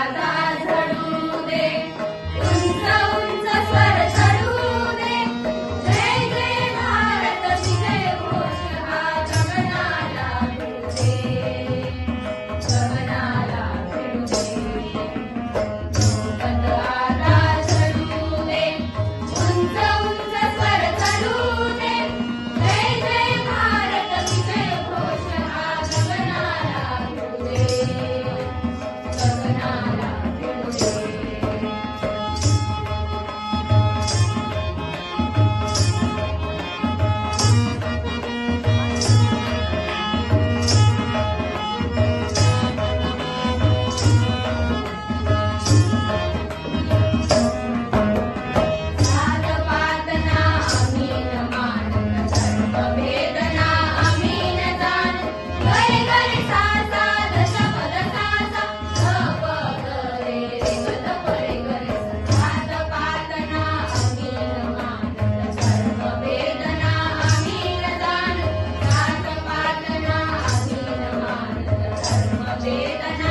Guarda 대단한